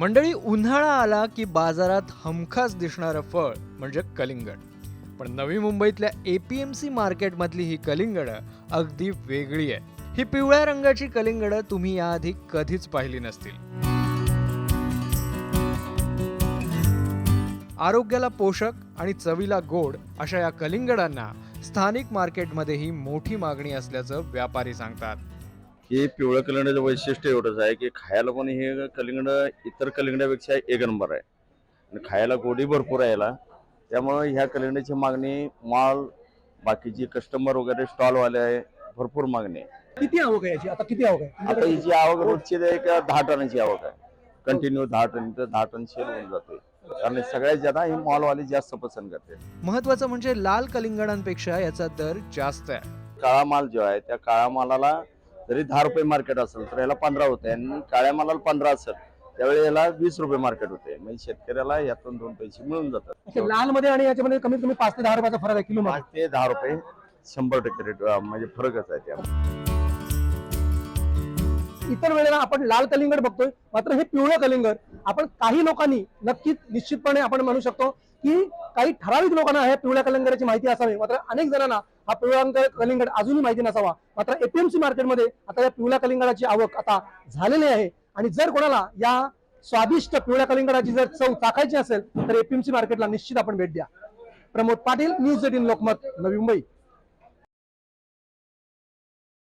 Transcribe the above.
मंडळी उन्हाळा आला की बाजारात हमखास दिसणारं फळ म्हणजे कलिंगड. पण नवी मुंबईतल्या ए पी एम सी मार्केटमधली ही कलिंगडं अगदी वेगळी आहे ही पिवळ्या रंगाची कलिंगडं तुम्ही याआधी कधीच पाहिली नसतील. आरोग्याला पोषक आणि चवीला गोड अशा या कलिंगडांना स्थानिक मार्केटमध्येही मोठी मागणी असल्याचं व्यापारी सांगतात. हे पिवळं कलिंगडाचं वैशिष्ट्य एवढंच आहे की खायला पण हे कलिंगड इतर कलिंगडापेक्षा एक नंबर आहे. आणि खायला गोडी भरपूर आहे याला. त्यामुळं ह्या कलिंगडाची मागणी माल बाकीची कस्टमर वगैरे स्टॉलवाले आहे भरपूर मागणी आहे. किती आवक आहे याची? आता किती आवक आहे? आता हिची आवक रोजची एक दहा टनाची आवक आहे. कंटिन्यू दहा टन तर दहा टन शेल होऊन जाते. कारण सगळ्यात ज्यादा ही मॉलवाले जास्त पसंत करते. महत्वाचं म्हणजे लाल कलिंगडांपेक्षा याचा दर जास्त आहे. काळा माल जो आहे त्या काळ्या मालाला जरी दहा रुपये मार्केट असेल तर याला पंधरा होते. आणि काळ्या मालाला पंधरा असेल त्यावेळी याला वीस रुपये मार्केट होते. म्हणजे शेतकऱ्याला यातून दोन पैसे मिळून जातात. लाल मध्ये आणि याच्यामध्ये कमीत कमी पाच ते दहा रुपयाचा फरक आहे किलो पाच ते दहा रुपये शंभर टक्के रेट म्हणजे फरकच आहे त्या इतर वेळेला आपण लाल कलिंगड बघतोय मात्र हे पिवळं कलिंगड आपण काही लोकांनी नक्कीच निश्चितपणे आपण म्हणू शकतो की काही ठराविक लोकांना ह्या पिवळ्या कलिंगडाची माहिती असावी. मात्र अनेक जणांना हा पिवळा कलिंगड अजूनही माहिती नसावा. मात्र एपीएमसी मार्केटमध्ये आता या पिवळ्या कलिंगडाची आवक आता झालेली आहे. आणि जर कोणाला या स्वादिष्ट पिवळ्या कलिंगडाची जर चव चाखायची असेल तर एपीएमसी मार्केटला निश्चित आपण भेट द्या. Pramod Patil news eighteen Lokmat Navi Mumbai.